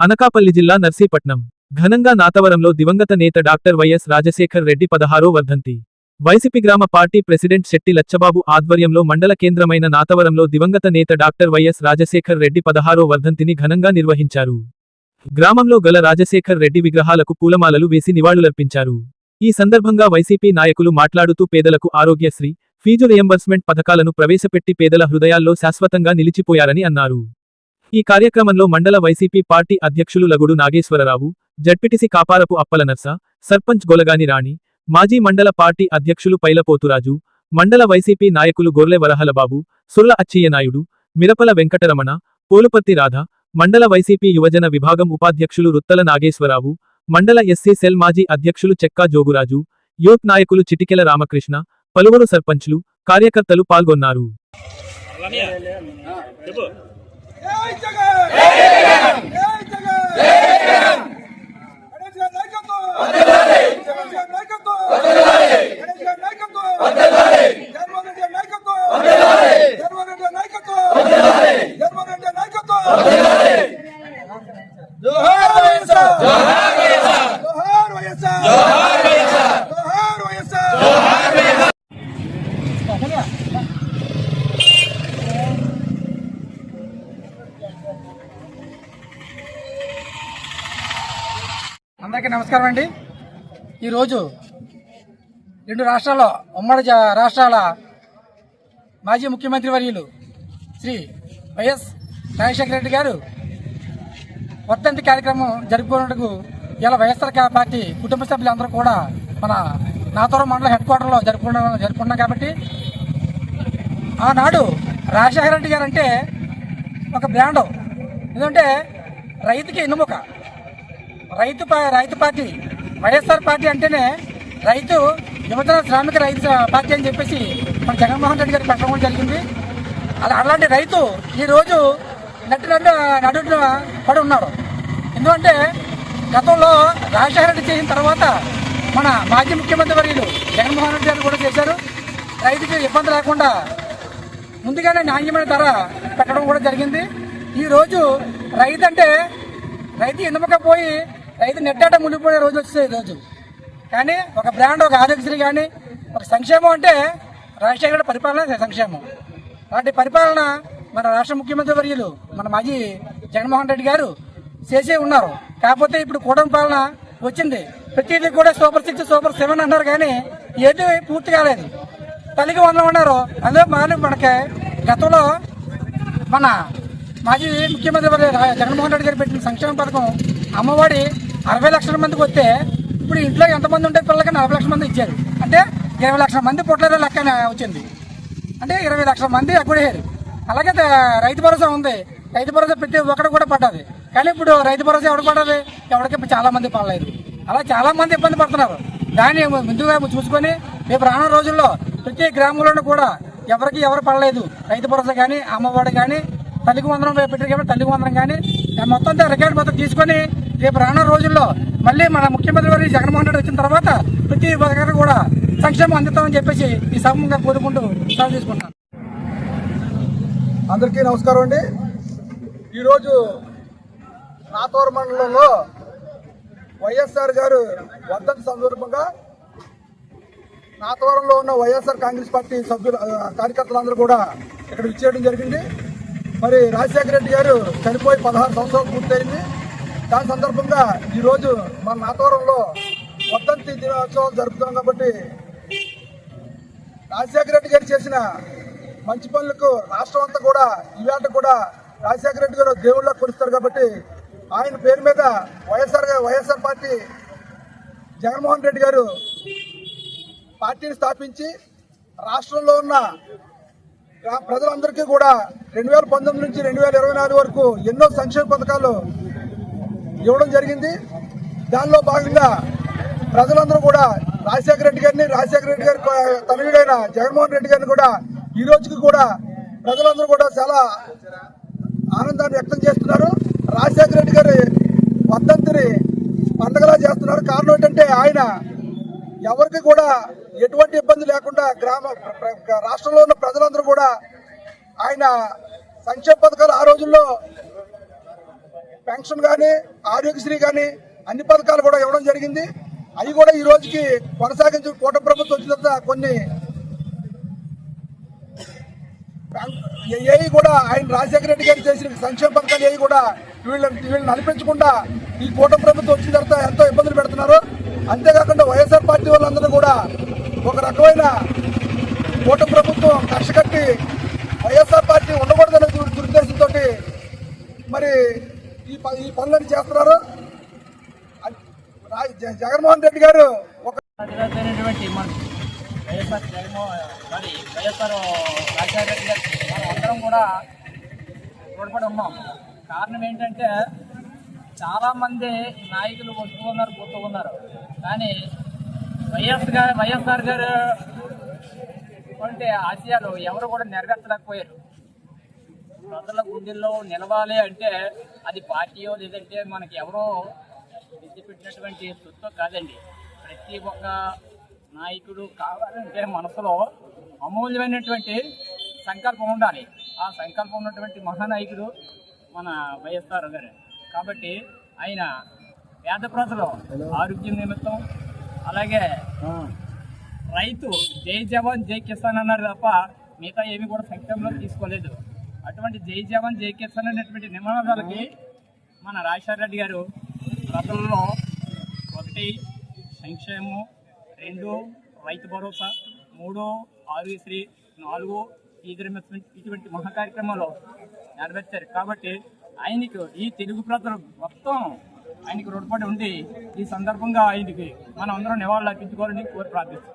అనకాపల్లి జిల్లా నర్సీపట్నం. ఘనంగా నాతవరంలో దివంగత నేత డాక్టర్ వైఎస్ రాజశేఖర్ రెడ్డి పదహారో వర్ధంతి. వైసీపీ గ్రామ పార్టీ ప్రెసిడెంట్ శెట్టి లచ్చబాబు ఆధ్వర్యంలో మండల కేంద్రమైన నాతవరంలో దివంగత నేత డాక్టర్ వైఎస్ రాజశేఖర్ రెడ్డి పదహారో వర్ధంతిని ఘనంగా నిర్వహించారు. గ్రామంలో గల రాజశేఖర్ రెడ్డి విగ్రహాలకు పూలమాలలు వేసి నివాళులర్పించారు. ఈ సందర్భంగా వైసీపీ నాయకులు మాట్లాడుతూ పేదలకు ఆరోగ్యశ్రీ ఫీజు రియంబర్స్మెంట్ పథకాలను ప్రవేశపెట్టి పేదల హృదయాల్లో శాశ్వతంగా నిలిచిపోయారని అన్నారు. ఈ కార్యక్రమంలో మండల వైసీపీ పార్టీ అధ్యక్షులు లగుడు నాగేశ్వరరావు జడ్పిటిసి కాపారపు అప్పలనర్స సర్పంచ్ గొలగాని రాణి మాజీ మండల పార్టీ అధ్యక్షులు పైలపోతురాజు మండల వైసీపీ నాయకులు గొర్లె వరహలబాబు సుర్ల అచ్చయ్యనాయుడు మిరపల వెంకటరమణ పోలుపత్తి రాధ మండల వైసీపీ యువజన విభాగం ఉపాధ్యక్షులు రుత్తల నాగేశ్వరరావు మండల ఎస్సీ సెల్ మాజీ అధ్యక్షులు చెక్కా జోగురాజు యూత్ నాయకులు చిటికెల రామకృష్ణ పలువురు సర్పంచ్లు కార్యకర్తలు పాల్గొన్నారు జై జగన్ జై జగన్ జై జగన్ గణేష్ గారి నాయకత్వం గణేష్ గారి నాయకత్వం గణేష్ గారి నాయకత్వం జగన్మోహన్ రెడ్డి గారి నాయకత్వం జగన్మోహన్ రెడ్డి గారి నాయకత్వం జగన్మోహన్ రెడ్డి గారి నాయకత్వం జోహార్ వైఎస్ఆర్ జోహార్ వైఎస్ఆర్ జోహార్ వైఎస్ఆర్ అందరికీ నమస్కారం అండి. ఈరోజు రెండు రాష్ట్రాల ఉమ్మడి రాష్ట్రాల మాజీ ముఖ్యమంత్రి వర్యులు శ్రీ వైఎస్ రాజశేఖర రెడ్డి గారు వర్ధంతి కార్యక్రమం జరుపుకున్నందుకు ఇలా వైఎస్ఆర్ పార్టీ కుటుంబ సభ్యులందరూ కూడా మన నాతోరం మండల హెడ్ క్వార్టర్లో జరుపుకున్న జరుపుకున్నాం కాబట్టి ఆనాడు రాజశేఖర రెడ్డి గారు అంటే ఒక బ్రాండ్. ఎందుకంటే రైతుకి ఎన్నుముక రైతు రైతు పార్టీ వైఎస్ఆర్ పార్టీ అంటేనే రైతు యువత శ్రామిక రైతు పార్టీ అని చెప్పేసి మన జగన్మోహన్ రెడ్డి గారు పెట్టడం జరిగింది. అలా అలాంటి రైతు ఈరోజు నటు నడు నడున పడి ఉన్నాడు ఎందుకంటే గతంలో రాజశేఖర రెడ్డి చేసిన తర్వాత మన మాజీ ముఖ్యమంత్రి వర్యులు జగన్మోహన్ రెడ్డి గారు కూడా చేశారు. రైతుకి ఇబ్బంది లేకుండా ముందుగానే నాణ్యమైన ధర పెట్టడం కూడా జరిగింది. ఈరోజు రైతు అంటే రైతు ఎన్నుమక పోయి రైతు నెట్టాట మునిగిపోయే రోజు వచ్చేది రోజు. కానీ ఒక బ్రాండ్ ఒక ఆరోగ్యశ్రీ కానీ ఒక సంక్షేమం అంటే రాజశేఖర పరిపాలన సంక్షేమం. అలాంటి పరిపాలన మన రాష్ట్ర ముఖ్యమంత్రి వర్యులు మన మాజీ జగన్మోహన్ రెడ్డి గారు చేసే ఉన్నారు. కాకపోతే ఇప్పుడు కూటమి పాలన వచ్చింది. ప్రతిదీ కూడా సూపర్ సిక్స్ సూపర్ సెవెన్ అన్నారు కానీ ఏది పూర్తి కాలేదు. తల్లికి వందలు ఉన్నారు అందులో మన మనకి గతంలో మన మాజీ ముఖ్యమంత్రి జగన్మోహన్ రెడ్డి గారు పెట్టిన సంక్షేమ పథకం అమ్మఒడి అరవై లక్షల మందికి వస్తే ఇప్పుడు ఇంట్లో ఎంతమంది ఉంటే పిల్లలకి నలభై లక్షల మంది ఇచ్చారు. అంటే ఇరవై లక్షల మంది పుట్టలేదో లెక్క వచ్చింది. అంటే ఇరవై లక్షల మంది అగ్గుడేయారు అలాగే రైతు భరోసా ఉంది. రైతు భరోసా ప్రతి ఒక్కడు కూడా పడ్డది. కానీ ఇప్పుడు రైతు భరోసా ఎవడు పడ్డది? ఎవరికి చాలా మంది పడలేదు. అలా చాలా మంది ఇబ్బంది పడుతున్నారు. దాన్ని ముందుగా చూసుకొని రేపు రానున్న రోజుల్లో ప్రతి గ్రామంలోనూ కూడా ఎవరికి ఎవరు పడలేదు. రైతు భరోసా కానీ అమ్మఒడి కానీ తల్లికి వందనం పెట్టారు కాబట్టి తల్లికి వందనం. కానీ మొత్తం అంతా రికార్డు మొత్తం తీసుకొని రేపు రానున్న రోజుల్లో మళ్ళీ మన ముఖ్యమంత్రి గారు జగన్మోహన్ రెడ్డి వచ్చిన తర్వాత ప్రతి ఒక్కరు కూడా సంక్షేమం అందుతామని చెప్పేసి ఈ సమూహంగా కోరుకుంటూ సెలవు తీసుకుంటాను అందరికీ నమస్కారం అండి. ఈరోజు నాతోర మండలంలో వైఎస్ఆర్ గారు వర్ధంతి సందర్భంగా నాతవరంలో ఉన్న వైఎస్ఆర్ కాంగ్రెస్ పార్టీ సభ్యులు కార్యకర్తలందరూ కూడా ఇక్కడ విచ్చేయడం జరిగింది. మరి రాజశేఖర రెడ్డి గారు చనిపోయి పదహారు సంవత్సరాలు పూర్తయింది. దాని సందర్భంగా ఈరోజు మన నాతవరంలో వర్ధంతి దినోత్సవం జరుపుతాం కాబట్టి రాజశేఖర రెడ్డి గారు చేసిన మంచి పనులకు రాష్ట్రం అంతా కూడా ఇవాళ కూడా రాజశేఖర రెడ్డి గారు దేవుళ్ళ కొలుస్తారు కాబట్టి ఆయన పేరు మీద YSR YSR party Jaganmohan Reddy garu పార్టీని స్థాపించి రాష్ట్రంలో ఉన్న ప్రజలందరికీ కూడా రెండు వేల పంతొమ్మిది నుంచి రెండు వేల ఇరవై నాలుగు వరకు ఎన్నో సంక్షేమ పథకాలు ఇవ్వడం జరిగింది. దానిలో భాగంగా ప్రజలందరూ కూడా రాజశేఖర రెడ్డి గారిని రాజశేఖర రెడ్డి గారి కొ- తనయుడైన జగన్మోహన్ రెడ్డి గారిని కూడా ఈ రోజుకి కూడా ప్రజలందరూ కూడా చాలా ఆనందాన్ని వ్యక్తం చేస్తున్నారు. రాజశేఖర రెడ్డి గారి వర్ధంతిని పండగలా చేస్తున్నారు. కారణం ఏంటంటే ఆయన ఎవరికి కూడా ఎటువంటి ఇబ్బంది లేకుండా గ్రామ ప్ర- రాష్ట్రంలో ఉన్న ప్రజలందరూ కూడా ఆయన సంక్షేమ పథకాలు ఆ రోజుల్లో పెన్షన్ కానీ ఆరోగ్యశ్రీ కానీ అన్ని పథకాలు కూడా ఇవ్వడం జరిగింది. అవి కూడా ఈ రోజుకి కొనసాగించి కూట ప్రభుత్వం వచ్చిన తర్వాత కొన్ని ఏవి కూడా ఆయన రాజశేఖర రెడ్డి గారు చేసిన సంక్షేమ పథకాలు ఏవి కూడా వీళ్ళని వీళ్ళని నడిపించకుండా ఈ కూట ప్రభుత్వం వచ్చిన తర్వాత ఎంతో ఇబ్బందులు పెడుతున్నారు. అంతేకాకుండా వైఎస్ఆర్ పార్టీ వాళ్ళందరూ కూడా ఒక రకమైన ఓటు ప్రభుత్వం కక్ష కట్టి వైఎస్ఆర్ పార్టీ ఉండకూడదనే దురుద్దేశంతో మరి ఈ ప- ఈ పనులను చేస్తున్నారు. రా- జ- జగన్మోహన్ రెడ్డి గారు ఒక వైఎస్ఆర్ జగన్మోహన్ మరి వైఎస్ఆర్ రాజశేఖర రెడ్డి గారు మనం అందరం కూడా తోడ్పడి ఉన్నాం. కారణం ఏంటంటే చాలామంది నాయకులు వస్తూ ఉన్నారు పోతూ ఉన్నారు. కానీ వైఎస్ గారు వైఎస్ఆర్ గారు అంటే ఆశయాలు ఎవరు కూడా నెరవేర్చలేకపోయారు. ప్రజల గుండెల్లో నిలవాలి అంటే అది పార్టీయో లేదంటే మనకి ఎవరో విద్య పెట్టినటువంటి సొత్తు కాదండి. ప్రతి ఒక్క నాయకుడు కావాలంటే మనసులో అమూల్యమైనటువంటి సంకల్పం ఉండాలి. ఆ సంకల్పం ఉన్నటువంటి మహానాయకుడు మన వైఎస్ఆర్ గారు. కాబట్టి ఆయన పేద ప్రజలు ఆరోగ్యం నిమిత్తం అలాగే రైతు జై జవాన్ జై కిసాన్ అన్నారు తప్ప మిగతా ఏమి కూడా సంక్షేమంలో తీసుకోలేదు. అటువంటి జై జవాన్ జై కిసాన్ అనేటువంటి నినాదాలకి మన రాజశేఖర రెడ్డి గారు ప్రజల్లో ఒకటి సంక్షేమం రెండు రైతు భరోసా మూడు ఆరోగ్యశ్రీ నాలుగు ఇటువంటి మహా కార్యక్రమాలు నెరవేర్చారు. కాబట్టి ఆయనకు ఈ తెలుగు ప్రజలు మొత్తం ఆయనకి రుణపడి ఉండి ఈ సందర్భంగా ఆయనకి మనం అందరం నివాళులు అర్పించుకోవాలని కోరి ప్రార్థిస్తాం